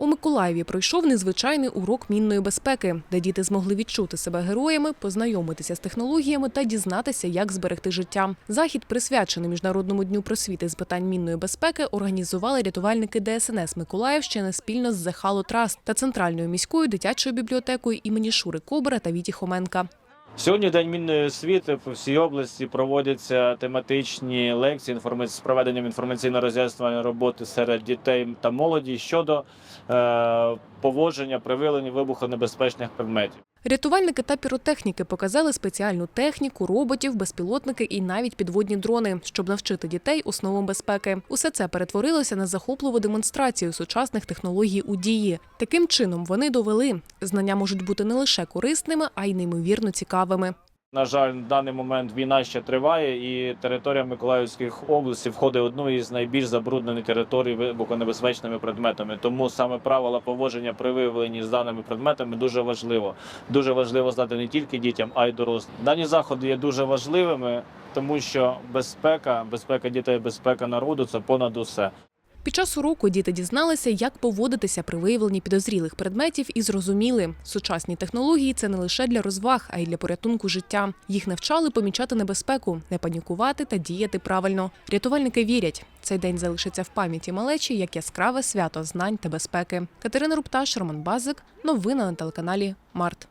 У Миколаєві пройшов незвичайний урок мінної безпеки, де діти змогли відчути себе героями, познайомитися з технологіями та дізнатися, як зберегти життя. Захід, присвячений міжнародному дню просвіти з питань мінної безпеки, організували рятувальники ДСНС Миколаївщини спільно з The Halo та центральною міською дитячою бібліотекою імені Шури Кобра та Віті Хоменка. Сьогодні день мінної освіти по всій області проводяться тематичні лекції інформаці- з проведенням інформаційно-роз'яснювальної роботи серед дітей та молоді щодо е, поводження при виявленні вибухонебезпечних предметів. Рятувальники та піротехніки показали спеціальну техніку, роботів, безпілотники і навіть підводні дрони, щоб навчити дітей основам безпеки. Усе це перетворилося на захопливу демонстрацію сучасних технологій у дії. Таким чином вони довели, знання можуть бути не лише корисними, а й неймовірно цікавими. На жаль, в даний момент війна ще триває, і територія Миколаївської області входить в одну із найбільш забруднених територій вибухонебезпечними предметами. Тому саме правила поводження при виявленні з даними предметами дуже важливо. Дуже важливо знати не тільки дітям, а й дорослим. Дані заходи є дуже важливими, тому що безпека, безпека дітей, безпека народу це понад усе. Під час уроку діти дізналися, як поводитися при виявленні підозрілих предметів і зрозуміли, сучасні технології це не лише для розваг, а й для порятунку життя. Їх навчали помічати небезпеку, не панікувати та діяти правильно. Рятувальники вірять, цей день залишиться в пам'яті малечі як яскраве свято знань та безпеки. Катерина Рупташ, Роман Базик. Новини на телеканалі Март.